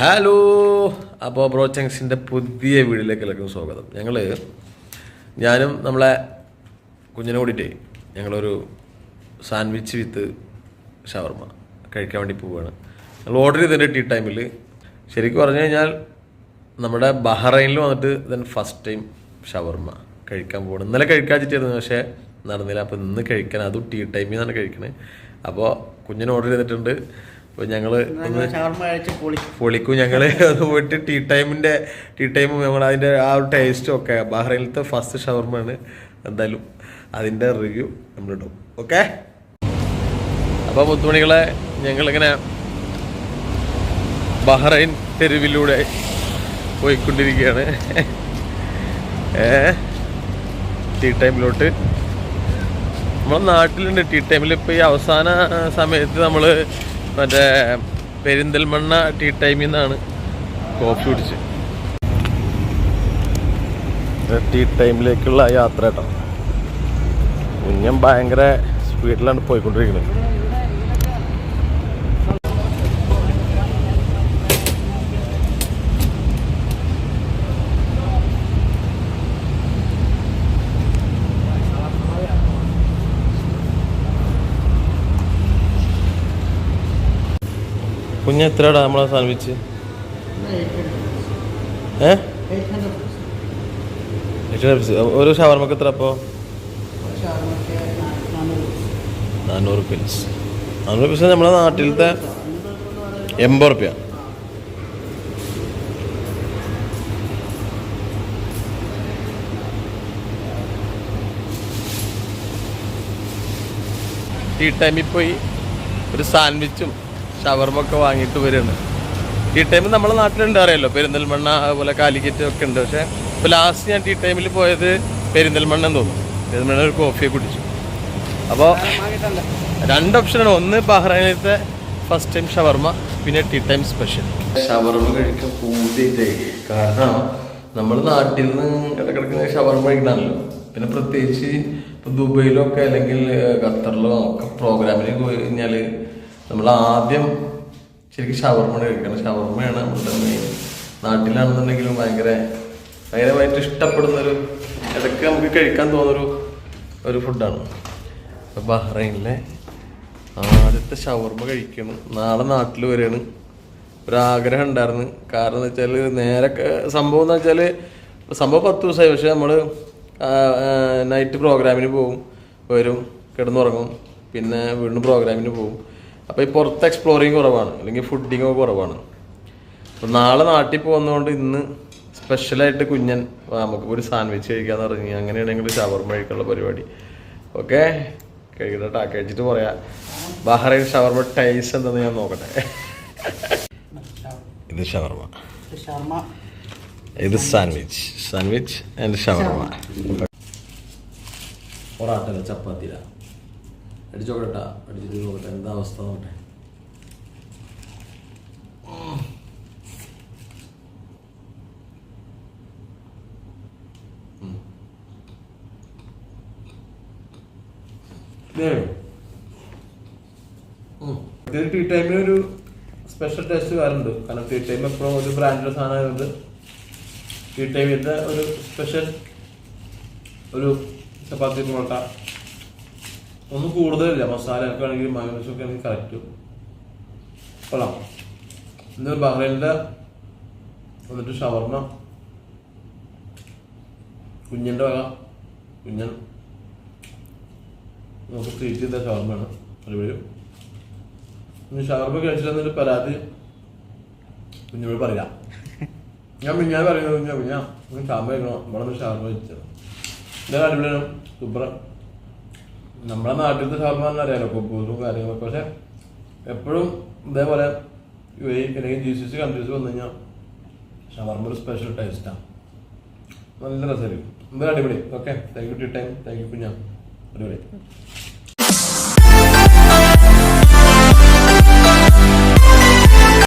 Hello. അപ്പോൾ bro ചങ്സിന്റെ പുതിയ വീഡിയോയിലേക്ക് എല്ലാവർക്കും സ്വാഗതം. ഞങ്ങൾ ഞാനും നമ്മളെ കുഞ്ഞിനെ കൂടിയിട്ടേ ഞങ്ങളൊരു സാൻഡ്വിച്ച് വിത്ത് ഷവർമ കഴിക്കാൻ വേണ്ടി പോവുകയാണ് ഞങ്ങൾ ഓർഡർ ചെയ്തതിന്റെ ടീ ടൈമിൽ ശരിക്കും പറഞ്ഞു കഴിഞ്ഞാൽ നമ്മുടെ ബഹ്റൈനിൽ വന്നിട്ട് ദെൻ ഫസ്റ്റ് ടൈം ഷവർമ കഴിക്കാൻ പോകണം ഇന്നലെ കഴിക്കാച്ചിട്ടായിരുന്നു പക്ഷേ നടന്നില്ല. അപ്പോൾ ഇന്ന് കഴിക്കാൻ അതും ടീ ടൈമിൽ നിന്നാണ് കഴിക്കണേ. അപ്പോൾ കുഞ്ഞിന് ഓർഡർ ചെയ്തിട്ടുണ്ട്. അപ്പോൾ ഞങ്ങൾ ഷവർമ കഴിച്ച് പൊളി പൊളിക്കും ഞങ്ങൾ അത് പോയിട്ട് ടീ ടൈമിന്റെ ടീ ടൈമും ഞങ്ങൾ അതിന്റെ ആ ഒരു ടേസ്റ്റും ഒക്കെ. ബഹ്റൈനിലത്തെ ഫസ്റ്റ് ഷവർമാണ് എന്തായാലും അതിന്റെ റിവ്യൂ നമ്മളിടും ഓക്കെ അപ്പോൾ മുത്തുമണികളെ ഞങ്ങളിങ്ങനെ ബഹ്റൈൻ തെരുവിലൂടെ പോയിക്കൊണ്ടിരിക്കുകയാണ്. ടീ ടൈമിലോട്ട്. നമ്മളെ നാട്ടിലുണ്ട് ടീ ടൈമിൽ ഇപ്പോൾ ഈ അവസാന സമയത്ത് നമ്മൾ മറ്റേ പെരിന്തൽമണ്ണ ടീ ടൈമിൽ നിന്നാണ് കോഫി കുടിച്ച് ടീ ടൈമിലേക്കുള്ള യാത്ര കേട്ടോ. കുഞ്ഞൻ ഭയങ്കര സ്പീഡിലാണ് പോയിക്കൊണ്ടിരിക്കുന്നത്. കുഞ്ഞ് എത്രയാടാ നമ്മളെ സാൻഡ്വിച്ച്? ഏ? ഒരു ഷവർമക്ക് എത്ര അപ്പോൾ നാനൂറ് പീസ് നാനൂറ് പീസ് നമ്മളെ നാട്ടിലത്തെ എൺപത് റുപ്യ. ടൈമിൽ പോയി ഒരു സാൻഡ്വിച്ചും ഷവർമൊക്കെ വാങ്ങിയിട്ട് വരികയാണ് ടീ ടൈം നമ്മളെ നാട്ടിലുണ്ട് അറിയാലോ പെരിന്തൽമണ്ണ അതുപോലെ കാലിക്കറ്റ് ഒക്കെ ഉണ്ട്. പക്ഷേ ഇപ്പോൾ ലാസ്റ്റ് ഞാൻ ടീ ടൈമിൽ പോയത് പെരിന്തൽമണ്ണ എന്ന് തോന്നുന്നു. പെരിന്തൽമണ്ണ ഒരു കോഫിയെ കുടിച്ചു. അപ്പോൾ രണ്ട് ഓപ്ഷനാണ് ഒന്ന് ബഹ്റൈനത്തെ ഫസ്റ്റ് ടൈം ഷവർമ പിന്നെ ടീ ടൈം സ്പെഷ്യൽ ഷവർമ കഴിക്കാൻ പൂതിയായിട്ടേ. കാരണം നമ്മൾ നാട്ടിൽ നിന്ന് ഇടക്കിടക്ക് ഷവർമ കഴിക്കണമല്ലോ. പിന്നെ പ്രത്യേകിച്ച് ഇപ്പോൾ ദുബൈയിലൊക്കെ അല്ലെങ്കിൽ ഖത്തറിലോ ഒക്കെ പ്രോഗ്രാമിന് പോയി കഴിഞ്ഞാൽ നമ്മൾ ആദ്യം ശരിക്കും ഷവർമ്മ കഴിക്കണം. ഷവർമ്മയാണ് നമ്മുടെ മെയിൻ നാട്ടിലാണെന്നുണ്ടെങ്കിലും ഭയങ്കര ഭയങ്കരമായിട്ട് ഇഷ്ടപ്പെടുന്നൊരു ഇടയ്ക്ക് നമുക്ക് കഴിക്കാൻ തോന്നുന്നൊരു ഒരു ഫുഡാണ് അപ്പോൾ ബഹ്റൈനിലെ ആദ്യത്തെ ഷവർമ്മ കഴിക്കണം. നാളെ നാട്ടിൽ വരികയാണ്. ഒരാഗ്രഹം ഉണ്ടായിരുന്നു. കാരണം എന്ന് വെച്ചാൽ നേരെ സംഭവം എന്ന് വെച്ചാൽ സംഭവം പത്ത് ദിവസമായി. പക്ഷേ നമ്മൾ നൈറ്റ് പ്രോഗ്രാമിന് പോകും വരും കിടന്നുറങ്ങും. പിന്നെ വീണ്ടും പ്രോഗ്രാമിന് പോകും അപ്പോൾ ഈ പുറത്ത് എക്സ്പ്ലോറിങ് കുറവാണ് അല്ലെങ്കിൽ ഫുഡിങ്ങോ ഒക്കെ കുറവാണ്. അപ്പോൾ നാളെ നാട്ടിൽ പോകുന്നതുകൊണ്ട് ഇന്ന് സ്പെഷ്യലായിട്ട് കുഞ്ഞൻ നമുക്ക് ഒരു സാൻഡ്വിച്ച് കഴിക്കാന്ന് പറഞ്ഞു അങ്ങനെയാണെങ്കിൽ ഷവർമ കഴിക്കാനുള്ള പരിപാടി. ഓക്കെ കഴിക്കട്ടെ കഴിച്ചിട്ട് പറയാം. ബഹ്റൈൻ ഷവർമ ടേസ്റ്റ് എന്താണെന്ന് ഞാൻ നോക്കട്ടെ. ഇത് ഷവർമ ഇത് സാൻഡ്വിച്ച് സാൻഡ്വിച്ച് ആൻഡ് ഷവർമ പൊറാട്ടല്ല ചപ്പാത്തില അടിച്ചോക്കട്ടാ അടിച്ചിട്ട് നോക്കട്ടെ എന്താ അവസ്ഥ നോക്കട്ടെ. ടീ ടൈമിന് ഒരു സ്പെഷ്യൽ ടേസ്റ്റ് വരുന്നുണ്ട് കാരണം ടീ ടൈം എപ്പോഴും ഒരു ബ്രാൻഡഡ് സാധനമായത് ടീ ടൈമിന്റെ ഒരു സ്പെഷ്യൽ ഒരു ചപ്പാത്തി പൊറോട്ട ഒന്നും കൂടുതലില്ല. മസാല ഒക്കെ ആണെങ്കിൽ മയോണൈസ് ഒക്കെ ആണെങ്കിൽ കറക്റ്റ് കൊള്ളാം. ഇന്ന് ബഹ്റൈനിന്റെ എന്നിട്ട് ഷവർമ. കുഞ്ഞിന്റെ വക. കുഞ്ഞൻ. നമുക്ക് ട്രീറ്റ് ചെയ്ത ഷവർമ്മയാണ് അടിപൊളി. ഇനി ഷവർമ കഴിച്ചില്ലെന്നൊരു പരാതി? കുഞ്ഞോട് പറയാം. ഞാൻ പിന്നെ പറയുന്നത് കുഞ്ഞാ കുഞ്ഞാ ഷവർമ കഴിക്കണം. ഇവിടെ നിന്ന് ഷവർമ കഴിച്ചത് എന്തായാലും അടിപൊളിയാണ്. സൂപ്പർ നമ്മളെ നാട്ടിലത്തെ ഷവർമ തന്നെ അറിയാലോ കുബൂസും കാര്യങ്ങളൊക്കെ. പക്ഷെ എപ്പോഴും ഇതേപോലെ അല്ലെങ്കിൽ ജി സി സി കൺട്രീസ് വന്നു കഴിഞ്ഞാൽ ഷവർമ ഒരു സ്പെഷ്യൽ ടേസ്റ്റാണ് നല്ല രസമായിരിക്കും. എന്തായാലും അടിപൊളി. Okay thank you tea time thank you കുഞ്ഞാ. അടിപൊളി.